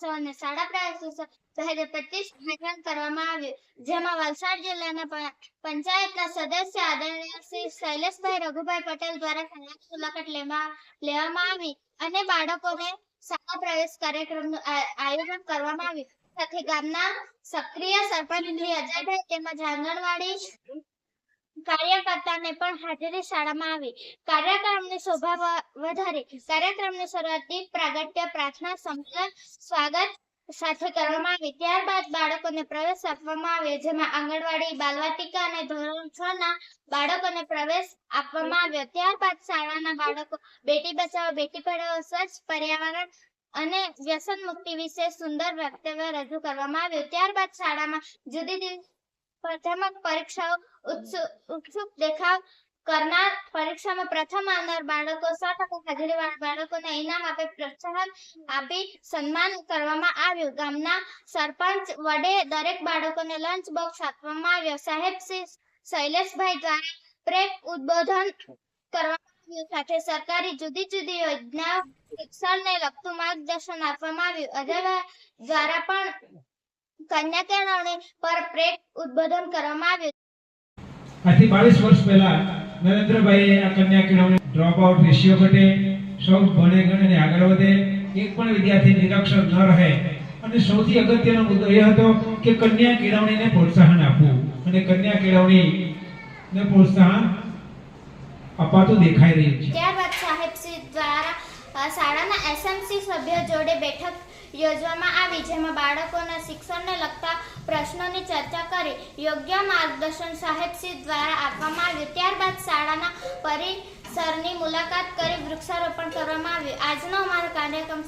મહોત્સવ અને શાળા પ્રયાસો શહેરે પચીસ આયોજન કરવામાં આવ્યું. જેમાં વલસાડ જિલ્લાના પંચાયતના સદસ્ય આદરણીય શ્રી શૈલેષભાઈ રઘુભાઈ પટેલ દ્વારા શાળાની મુલાકાત લેવા- લેવામાં આવી અને બાળકોને શાળા પ્રવેશ કાર્યક્રમનું આયોજન કરવામાં આવ્યું. સાથે ગામના સક્રિય સરપંચ અજયભાઈ તેમજ આંગણવાડી કાર્યકર્તાને પણ હાજરી શાળામાં આવી. કાર્યક્રમની શોભા વધારી. કાર્યક્રમની શરૂઆત દીપ પ્રાગટ્ય પ્રાર્થના સંમેલન સ્વાગત સાથે કરવામાં આવી. ત્યારબાદ બાળકોને પ્રવેશ આપવામાં આવ્યો, જેમાં આંગણવાડી, બાલવાટિકા અને ધોરણ છ ના બાળકોને પ્રવેશ આપવામાં આવ્યો. ત્યારબાદ શાળાના બાળકો બેટી બચાવો, બેટી પઢાઓ સ્વચ્છ પર્યાવરણ અને વ્યસન મુક્તિ વિશે સુંદર વક્તવ્ય રજૂ કરવામાં આવ્યું. ત્યારબાદ શાળામાં જુદી જુદી સ્પર્ધાત્મક પરીક્ષાઓ ઉત્સુક દેખાવ કરનાર પરીક્ષામાં પ્રથમ આવનાર બાળકો સો ટકા હાજરીવાળા બાળકોને ઇનામ આપે, પ્રોત્સાહન આપી, સન્માન કરવામાં આવ્યું. ગામના સરપંચ વડે દરેક બાળકોને લંચ બોક્સ આપવામાં આવ્યો. સાહેબ શ્રી શૈલેષભાઈ દ્વારા પ્રેક ઉદ્બોધન કરવામાં આવ્યું. સાથે સરકારી જુદી જુદી યોજનાઓ શિક્ષણને લગતું માર્ગદર્શન આપવામાં આવ્યું. અજય દ્વારા પણ કન્યા પર પ્રેક ઉદ્બોધન કરવામાં આવ્યું. આજથી બાવીસ વર્ષ પહેલા નરેન્દ્રભાઈએ આ કન્યા ડ્રોપ આઉટ રેશિયો ઘટે સૌ ભણે ગણે અને આગળ વધે એક પણ વિદ્યાર્થી નિરક્ષર ન રહે. અને સૌથી અગત્યનો મુદ્દો એ હતો કે કન્યા કેળવણીને પ્રોત્સાહન આપવું. અને કન્યા કેળવણીને પ્રોત્સાહન અપાતું દેખાઈ રહ્યું છે. ત્યારબાદ દ્વારા શાળાના એસએમસી સભ્ય જોડે બેઠક યોજવામાં આવી, જેમાં બાળકોના શિક્ષણને લગતા પ્રશ્નોની ચર્ચા કરી, યોગ્ય માર્ગદર્શન સાહેબશ્રી દ્વારા આપવામાં આવ્યું. ત્યારબાદ શાળાના પરિસરની મુલાકાત કરી વૃક્ષારોપણ કરવામાં આવ્યું. આજનો અમારો કાર્યક્રમ